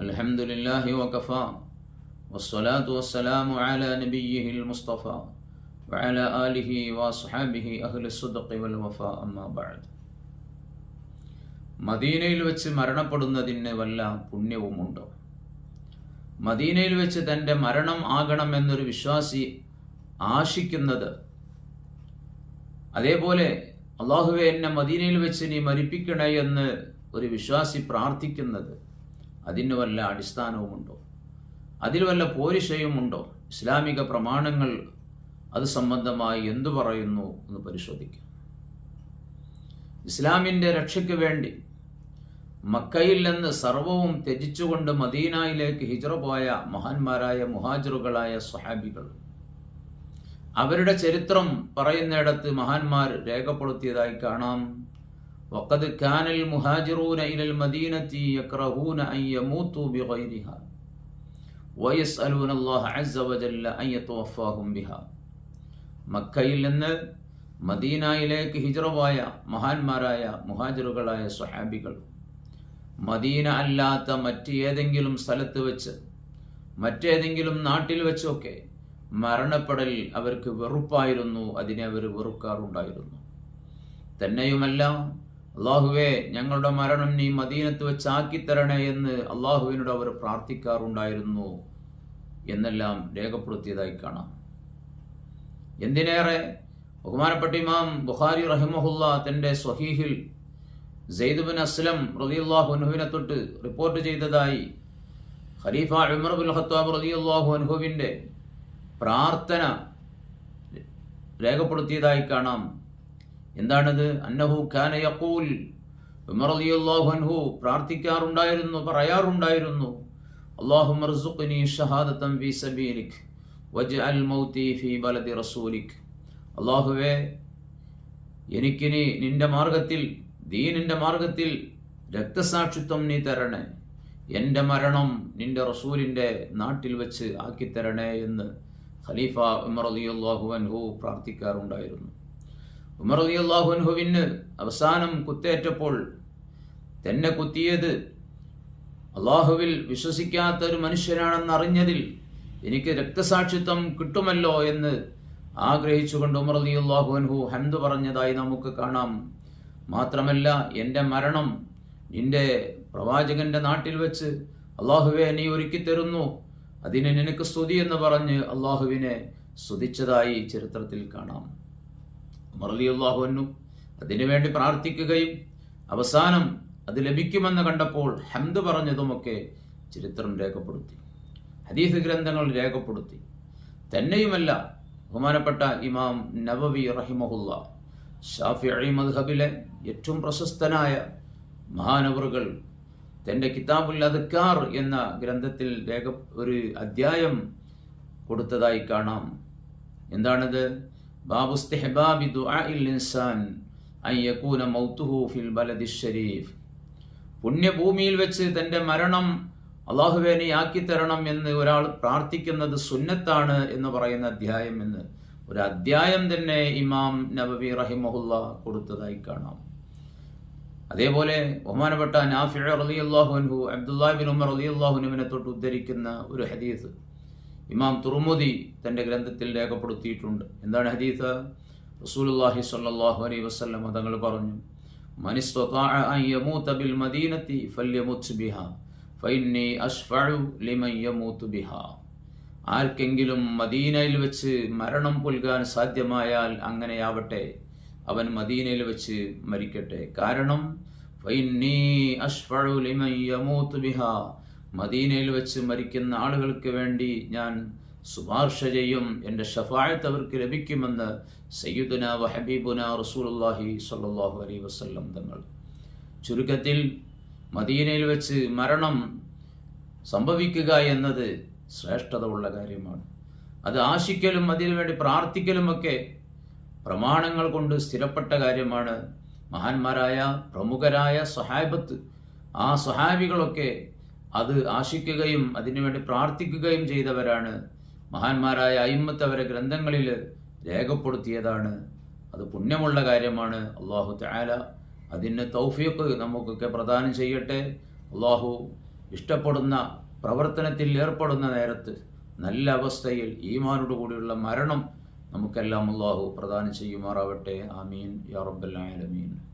الحمد لله وكفى والصلاة والسلام على نبيه المصطفى وعلى آله وأصحابه أهل الصدق والوفاء أما بعد മദീനയിൽ വെച്ച് മരണപ്പെടുന്നതിന് വല്ല പുണ്യവുമുണ്ടോ മദീനയിൽ വെച്ച് തൻ്റെ മരണം ആകണമെന്നൊരു വിശ്വാസി ആശിക്കുന്നത് അതേപോലെ അള്ളാഹുവെ എന്നെ മദീനയിൽ വെച്ച് നീ മരിപ്പിക്കണേ എന്ന് ഒരു വിശ്വാസി പ്രാർത്ഥിക്കുന്നത് അതിന് വല്ല അടിസ്ഥാനവുമുണ്ടോ? അതിൽ വല്ല പോരിശയുമുണ്ടോ? ഇസ്ലാമിക പ്രമാണങ്ങൾ അത് സംബന്ധമായി എന്തു പറയുന്നു എന്ന് പരിശോധിക്കാം. ഇസ്ലാമിന്റെ രക്ഷയ്ക്ക് വേണ്ടി മക്കയിൽ നിന്ന് സർവവും ത്യജിച്ചുകൊണ്ട് മദീനയിലേക്ക് ഹിജറ പോയ മഹാന്മാരായ മുഹാജിറുകളായ സ്വഹാബികൾ. അവരുടെ ചരിത്രം പറയുന്നിടത്ത് മഹാന്മാർ രേഖപ്പെടുത്തിയതായി കാണാം. വഖദ് كان المهاجرون إلى المدينة يكرهون أن يموتوا بغيرها ويسألون الله عز وجل أن يتوفاهم بها മക്കയിൽ നിന്ന് മദീനയിലേക്ക് ഹിജ്റവായ മഹാന്മാരായ മുഹാജിറുകളായ സ്വഹാബികൾ മദീന അല്ലാത്ത മറ്റ് ഏതെങ്കിലും സ്ഥലത്ത് വെച്ച് മറ്റേതെങ്കിലും നാട്ടിൽ വെച്ചൊക്കെ മരണപ്പെടൽ അവർക്ക് വെറുപ്പായിരുന്നു അതിനെ അവർ വെറുക്കാറുണ്ടായിരുന്നു. തന്നെയുമല്ല അള്ളാഹുവെ ഞങ്ങളുടെ മരണം നീ മദീനത്ത് വെച്ച് ആക്കിത്തരണേ എന്ന് അള്ളാഹുവിനോട് അവർ പ്രാർത്ഥിക്കാറുണ്ടായിരുന്നു. എന്നെല്ലാം രേഖപ്പെടുത്തിയതായി കാണാം. എന്തിനേറെ? ബഹുമാനപ്പെട്ട ഇമാം ബുഖാരി റഹിമഹുല്ല തന്റെ സ്വഹീഹിൽ സെയ്ദുബിൻ അസ്ലം റലിയുല്ലാഹു അൻഹുവിനെ തൊട്ട് റിപ്പോർട്ട് ചെയ്തതായി ഖലീഫ ഉമർ ബുൽ ഖത്താബ് അനുഹുവിന്റെ അൻഹുവിന്റെ പ്രാർത്ഥന രേഖപ്പെടുത്തിയതായി കാണാം. എന്താണത്? അന്നഹു ഖാന യഖൂൽ. ഉമർ റളിയല്ലാഹു അൻഹു പ്രാർത്ഥിക്കാറുണ്ടായിരുന്നു പറയാറുണ്ടായിരുന്നു. അല്ലാഹു മർസുഖ്നി ഷഹാദതൻ ഫീ സബീലിക് വജ്അൽ മൗതി ഫീ ബലദി റസൂലിക്. അല്ലാഹുവേ എനിക്കിനി നിന്റെ മാർഗത്തിൽ ദീനിന്റെ മാർഗത്തിൽ രക്തസാക്ഷിത്വം നീ തരണേ. എന്റെ മരണം നിന്റെ റസൂലിന്റെ നാട്ടിൽ വെച്ച് ആക്കിത്തരണേ എന്ന് ഖലീഫ ഉമർ അലിയല്ലാഹു അൻഹു പ്രാർത്ഥിക്കാറുണ്ടായിരുന്നു. ഉമർ അൻഹുവിന് അവസാനം കുത്തേറ്റപ്പോൾ തന്നെ കുത്തിയത് അള്ളാഹുവിൽ വിശ്വസിക്കാത്ത ഒരു മനുഷ്യനാണെന്ന് അറിഞ്ഞതിൽ എനിക്ക് രക്തസാക്ഷിത്വം കിട്ടുമല്ലോ എന്ന് ആഗ്രഹിച്ചുകൊണ്ട് ഉമർ അലി അൻഹു ഹന്ത് പറഞ്ഞതായി നമുക്ക് കാണാം. മാത്രമല്ല എന്റെ മരണം നിന്റെ പ്രവാചകന്റെ നാട്ടിൽ വെച്ച് അള്ളാഹുവെ നീ ഒരുക്കി തരുന്നു. അതിന് നിനക്ക് സ്തുതി എന്ന് പറഞ്ഞ് അള്ളാഹുവിനെ സ്തുതിച്ചതായി ചരിത്രത്തിൽ കാണാം. മറലി അള്ളാഹുവിനു അതിനുവേണ്ടി പ്രാർത്ഥിക്കുകയും അവസാനം അത് ലഭിക്കുമെന്ന് കണ്ടപ്പോൾ ഹംദ് പറഞ്ഞതുമൊക്കെ ചരിത്രം രേഖപ്പെടുത്തി ഹദീസ് ഗ്രന്ഥങ്ങൾ രേഖപ്പെടുത്തി. തന്നെയുമല്ല ബഹുമാനപ്പെട്ട ഇമാം നവവി റഹിമഹുല്ല ഷാഫി അഴി മദ്ഹബിലെ ഏറ്റവും പ്രശസ്തനായ മഹാനവറുകൾ തന്റെ കിതാബുൽ അദ്ക്കാർ എന്ന ഗ്രന്ഥത്തിൽ രേഖ ഒരു അധ്യായം കൊടുത്തതായി കാണാം. എന്താണത്? ബാബുസ്തെഹബാബി ദുആഇൽ ഇൻസാൻ അൻ യകൂന മൗതുഹു ഫിൽ ബലദി ഷരീഫ് പുണ്യഭൂമിയിൽ വെച്ച് തന്റെ മരണം അള്ളാഹുവെ നീ തരണം എന്ന് ഒരാൾ പ്രാർത്ഥിക്കുന്നത് സുന്നത്താണ് എന്ന് പറയുന്ന അധ്യായം എന്ന്. ഒരു അധ്യായം തന്നെ ഇമാം നബബി റഹിമഹുല്ല കൊടുത്തതായി കാണാം. അതേപോലെ ബഹുമാനപ്പെട്ട നാഫി അലി അള്ളാഹുൻഹു അബ്ദുല്ലാഹിബിൻ ഉമർ അലി അള്ളാഹുനുവിനെ തൊട്ട് ഉദ്ധരിക്കുന്ന ഒരു ഹദീസ്. ഇമാം തുർമുദി തന്റെ ഗ്രന്ഥത്തിൽ രേഖപ്പെടുത്തിയിട്ടുണ്ട്. എന്താണ് ഹദീസ്? റസൂലുല്ലാഹി സ്വല്ലല്ലാഹു അലൈഹി വസല്ലം തങ്ങൾ പറഞ്ഞു അഷ്ഫഉ ലിമൻ ആർക്കെങ്കിലും മദീനയിൽ വെച്ച് മരണം പുൽകാൻ സാധ്യമായാൽ അങ്ങനെയാവട്ടെ അവൻ മദീനയിൽ വെച്ച് മരിക്കട്ടെ. കാരണം മദീനയിൽ വെച്ച് മരിക്കുന്ന ആളുകൾക്ക് വേണ്ടി ഞാൻ ശുപാർശ ചെയ്യും. എന്റെ ഷഫായത്ത് അവർക്ക് ലഭിക്കുമെന്ന് സയ്യുദന വഹബീബുന റസൂലുല്ലാഹി സല്ലാഹു അലൈ വസല്ലം തങ്ങൾ. ചുരുക്കത്തിൽ മദീനയിൽ വെച്ച് മരണം സംഭവിക്കുക എന്നത് ശ്രേഷ്ഠത ഉള്ള കാര്യമാണ്. അത് ആശിക്കലും അതിനുവേണ്ടി പ്രാർത്ഥിക്കലുമൊക്കെ പ്രമാണങ്ങൾ കൊണ്ട് സ്ഥിരപ്പെട്ട കാര്യമാണ്. മഹാന്മാരായ പ്രമുഖരായ സഹാബത്ത് ആ സഹാബികളൊക്കെ അത് ആശിക്കുകയും അതിനുവേണ്ടി പ്രാർത്ഥിക്കുകയും ചെയ്തവരാണ്. മഹാന്മാരായ അയിമത്ത് അവരെ ഗ്രന്ഥങ്ങളിൽ രേഖപ്പെടുത്തിയതാണ്. അത് പുണ്യമുള്ള കാര്യമാണ്. അള്ളാഹു താല അതിന് തൗഫീഖ് നമുക്കൊക്കെ പ്രദാനം ചെയ്യട്ടെ. അള്ളാഹു ഇഷ്ടപ്പെടുന്ന പ്രവർത്തനത്തിൽ ഏർപ്പെടുന്ന നേരത്ത് നല്ല അവസ്ഥയിൽ ഈമാനോട് കൂടിയുള്ള മരണം നമുക്കെല്ലാം അള്ളാഹു പ്രദാനം ചെയ്യുമാറാവട്ടെ. ആമീൻ. യാ റബ്ബൽ ആലമീൻ.